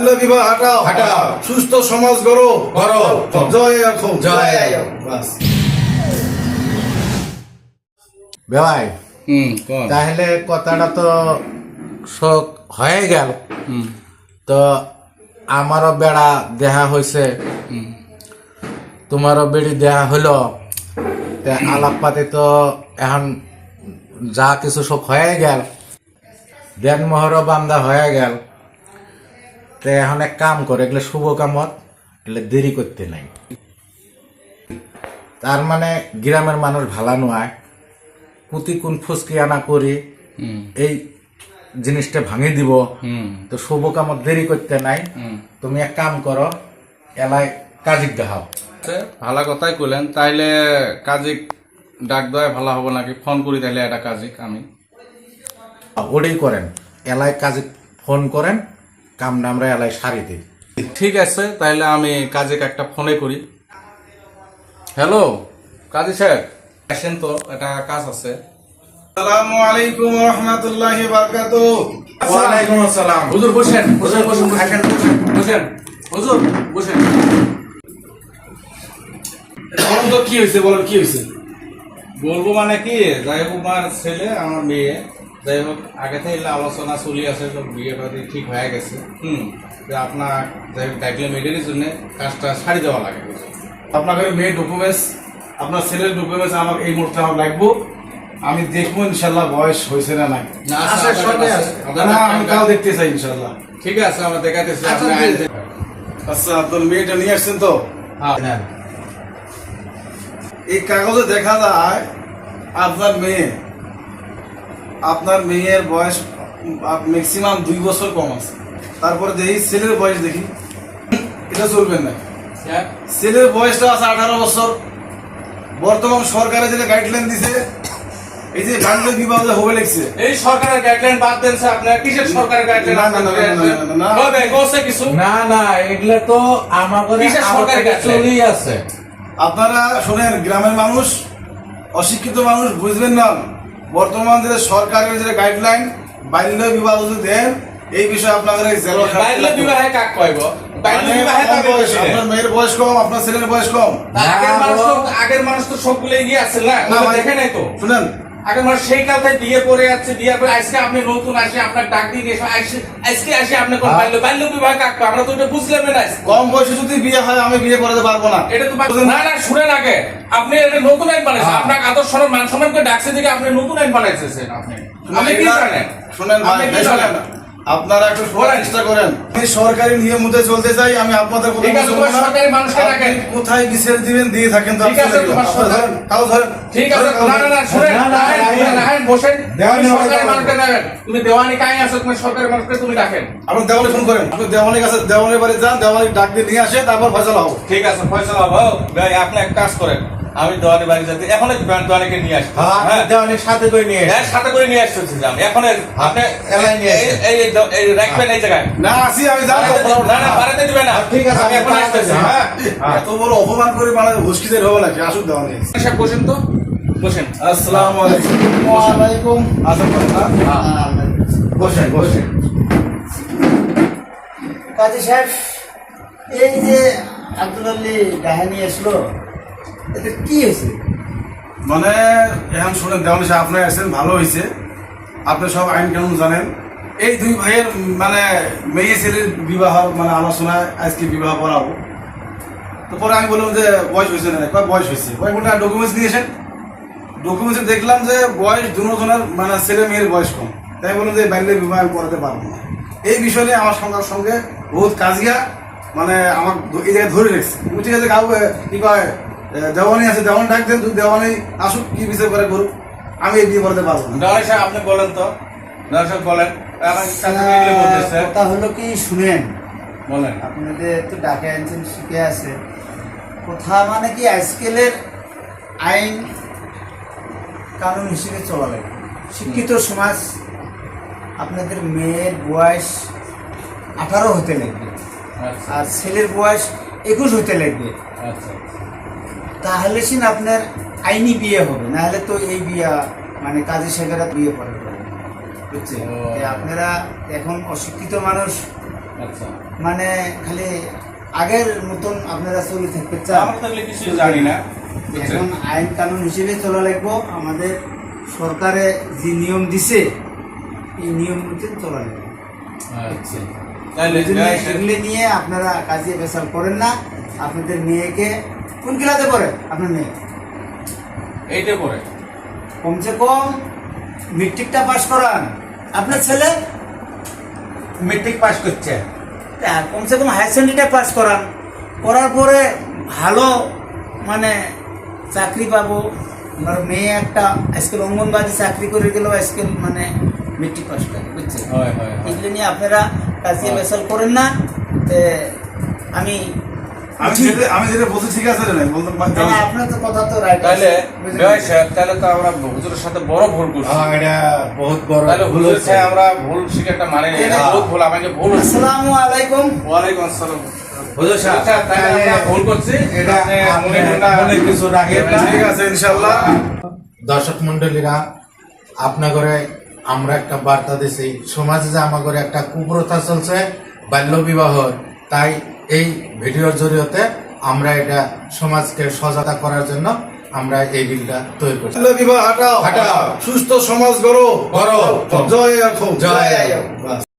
বাল্য বিবাহ হাটাও। হাটাও। সুস্থ সমাজ গড়ো। গড়ো। জয় এখন জয়। আয়ো। বাস। বেবাই তাহলে কথাটা তো শোক হয়ে গেল। তো আমারও বেড়া দেহা হয়েছে হুম। তোমারও বেড়ি দেহা হইল তে আলাপ পাতি তো এখন যা কিছু সব হয়ে গেল। দেন মোহরও বান্দা হয়ে গেল। তে এখন এক কাম করে এগুলো শুভ কামত এগুলো দেরি করতে নাই। তার মানে গ্রামের মানুষ ভালা নয় কুতি কোন ফুসকি আনা করি এই জিনিসটা ভাঙি দিব তো শুভ কামত দেরি করতে নাই তুমি এক কাম করো এলাই কাজিক দেখাও। ভালো কথাই কইলেন তাইলে কাজিক ডাক দেওয়াই ভালো হবে নাকি? ফোন করি তাইলে এটা কাজিক আমি। ওটাই করেন এলাই কাজিক ফোন করেন কামটা আমরা এলাই সারি দিই। ঠিক আছে তাইলে আমি কাজিক একটা ফোনে করি। হ্যালো কাজী সাহেব আসেন তো এটা কাজ আছে। আসসালামু আলাইকুম রহমতুল্লাহি বারাকাতুহু ওয়ালাইকুম আসসালাম। হুজুর বসেন বসেন বসেন বসেন। বসেন। হুজুর বসেন। বলুন তো কি হয়েছে বলেন কি হয়েছে? বলব মানে কি যাই হোক আমার ছেলে আমার মেয়ে। যাই হোক আগে থেকে আলোচনা চলি আছে সব বিয়ে বাড়ি ঠিক হয়ে গেছে। হুম। তো আপনার যাই হোক ডাকলে মেয়েদের জন্য কাজটা ছাড়ি দেওয়া লাগে। আপনার কাছে মেয়ে ডকুমেন্টস আপনার ছেলের ডকুমেন্টস আমার এই মুহূর্তে আমার লাগবো। আমি দেখব ইনশাল্লাহ বয়স হয়েছে না নাই। না, আমি কাল দেখতে চাই ইনশাল্লাহ। ঠিক আছে আমরা দেখাতেছি আচ্ছা, আপনি আচ্ছা আপনার মেয়েটা নিয়ে আসছেন তো? হ্যাঁ। এই কাগজে দেখা যায় আপনার মেয়ে আপনার মেয়ের বয়স ম্যাক্সিমাম দুই বছর কম আছে। তারপরে দেখি ছেলের বয়স দেখি। এটা চলবে না। হ্যাঁ? ছেলের বয়সটা আছে আঠারো বছর। বর্তমান সরকারে যেটা গাইডলাইন দিছে এই যে বাল্য বিবাহ হবে লিখছে এই সরকারের গাইডলাইন বাদ দেন স্যার আপনার কিসের সরকারের গাইডলাইন না, না, না, না, না, না, না। কোসে কিছু? না না এগুলো তো আমাদের কিসের আগে সরকারি চলেই আছে। আপনারা শোনেন গ্রামের মানুষ অশিক্ষিত মানুষ বুঝবেন না। বর্তমান যে সরকারের যে গাইডলাইন বাল্য বিবাহ যদি দেন এই বিষয়ে আপনাদের এই জেলা বাল্য বিবাহে কাক কইব বাল্য মানে বিবাহে কাক বয়স, আপনার মেয়ের বয়স কম আপনার ছেলের বয়স কম। আগের মানুষ তো। আগের মানুষ তো সবগুলো এগিয়ে আছে না? না দেখে নাই তো? শুনেন মানে সেই বিয়ে পড়ে যাচ্ছে বিয়ে আজকে আপনি নতুন আসে আপনার ডাক দিয়ে এসে আজকে আসে আপনি কোন হ্যাঁ। বাল্য বাল্য বিবাহ আমরা তো এটা বুঝলাম না। কম বয়সে যদি বিয়ে হয় আমি বিয়ে করাতে পারব না। এটা তো না? না শুনে আগে। আপনি এটা নতুন আইন বানাইছেন। হ্যাঁ। আপনার আদর সম্মান মান সম্মান করে ডাকছে থেকে আপনি নতুন আইন বানাইছেন আপনি। আমি কি জানেন? শুনেন ভাই, আপনারা একটু চেষ্টা করেন। আমি সরকারি নিয়ম মতো চলতে চাই আমি আপনাদের। কোথায় বিচার দিবেন দিয়ে থাকেন তো তাও ধরেন ঠিক আছে না না না শুনেন বসেন। দেওয়ানি সরকারি দেওয়ানি। মানুষকে তুমি দেওয়ানি কাই আছো তুমি সরকারি মানুষকে তুমি ডাকেন আপনি দেওয়ানি ফোন করেন। আপনি কাছে দেওয়ানির বাড়ি যান দেওয়ানি ডাক দিয়ে নিয়ে আসে তারপর ফয়সালা হবে। ঠিক আছে ফয়সালা ভাই আপনি এক কাজ করেন। আমি দেওয়ানি বাড়ি যাতে এখন দেওয়ানিকে নিয়ে আসি হ্যাঁ হ্যাঁ। দেওয়ানির সাথে করে নিয়ে হ্যাঁ, সাথে করে নিয়ে আসতেছি আমি। এখন আপনি এলাই নিয়ে এই- এই এই- এই রাখবেন এই জায়গায়। না আসি আমি যাব। না না বাড়াতে দিবে না। ঠিক আছে, আমি এখন আসতেছি। হ্যাঁ। এত বড় অপমান করে মানে হুস্কিদের হবে নাকি আসুন দেওয়ানি সাহেব বসেন তো। বসেন। আসসালামু আলাইকুম। ওয়া ওয়ালাইকুম আসসালাম বসেন বসেন। কাজী সাহেব এই যে আব্দুল আলী ডাহানি আসলো এতে কি হয়েছে? মানে এখন শুনেন, দেওয়ানি সাহেব আপনি আসছেন ভালো হয়েছে। আপনি সব আইন কানুন জানেন। এই দুই ভাইয়ের মানে মেয়ে ছেলের বিবাহ মানে আলোচনায় আজকে বিবাহ করাবো। তো পরে আমি বললাম যে, বয়স হয়েছে না? কয়, বয়স হয়েছে? কয় বলটা ডকুমেন্টস নিয়েছেন ডকুমেন্টসে দেখলাম যে, বয়স দুজনের মানে ছেলে মেয়ের বয়স কম। তাই বললাম যে বাইরে বিবাহ আমি করাতে পারব না। এই বিষয় নিয়ে আমার সঙ্গে সঙ্গে বহুত কাজিয়া মানে আমার এই জায়গায় ধরে রেখেছে। ঠিক আছে, কাউকে, কি কয় দেওয়ানি আছে দেওয়ানি ডাক দেন তুই দেওয়ানি আসুক কি বিষয় করে করুক আমি এই বিয়ে করাতে পারব না। সাহেব আপনি বলেন তো। দেওয়ানি সাহেব বলেন। কথা হলো কি শুনেন। বলেন। আপনাদের তো ডাকে আনছেন শিখে আছে। কথা মানে কি আজকালের আইন কানুন হিসেবে চলা লাগে। শিক্ষিত সমাজ আপনাদের মেয়ের বয়স আঠারো হতে লাগবে। আচ্ছা। আর ছেলের বয়স একুশ হতে লাগবে। আচ্ছা। তাহলে সিন আপনার আইনি বিয়ে হবে নাহলে তো এই বিয়া মানে কাজী শেখেরা বিয়ে করে। বুঝছে আপনারা এখন অশিক্ষিত মানুষ। আচ্ছা। মানে খালি আগের মতন আপনারা চলে থাকতে চান। কিছু জানি না। এখন আইন কানুন হিসেবে চলা লাগবো। আমাদের সরকারে যে নিয়ম দিছে এই নিয়ম মতো চলা লাগবে। আচ্ছা। এগুলি নিয়ে আপনারা কাজে বেসাল করেন না। আপনাদের মেয়েকে কোন ক্লাসে পড়ে আপনার মেয়ে? এইটা পরে কমসে কম মেট্রিকটা পাস করান। আপনার ছেলে? মেট্রিক পাস করছে। কমসে কম হায়ার সেকেন্ডারিটা পাস করান। করার পরে ভালো মানে চাকরি পাবো। আমার মেয়ে একটা আজকাল অঙ্গনবাড়ি চাকরি করে গেলেও আজকাল মানে মেট্রিক পাস করে বুঝছেন। এগুলো নিয়ে আপনারা কাজে। বেসাল করেন না। তে আমি আমি যেটা আমি যেটা বলছি ঠিক আছে রে বলতে আপনার তো কথা তো রাইট তাহলে জয় সাহেব তাহলে তো আমরা হুজুরের সাথে বড় ভুল করছি। হ্যাঁ, এটা বহুত বড় তাহলে ভুল হুজুর সাহেব আমরা ভুল শিকারটা মানে না। বহুত ভুল আমাকে ভুল আসসালামু আলাইকুম। ওয়ালাইকুম আসসালাম। হুজুর সাহেব, তাহলে আমরা ভুল করছি। এটা মনে মনে কিছু রাখেন না। ঠিক আছে ইনশাল্লাহ দর্শক মন্ডলীরা আপনাগরে আমরা একটা বার্তা দিছি। সমাজে যে আমাগরে একটা কুপ্রথা চলছে বাল্য বিবাহ তাই এই ভিডিওর জরিয়তে আমরা এটা সমাজকে সজাগতা করার জন্য আমরা এই বিলটা তৈরি করছি বিবাহ হাটাও। সুস্থ সমাজ গড়ো গড়ো। জয় জয়।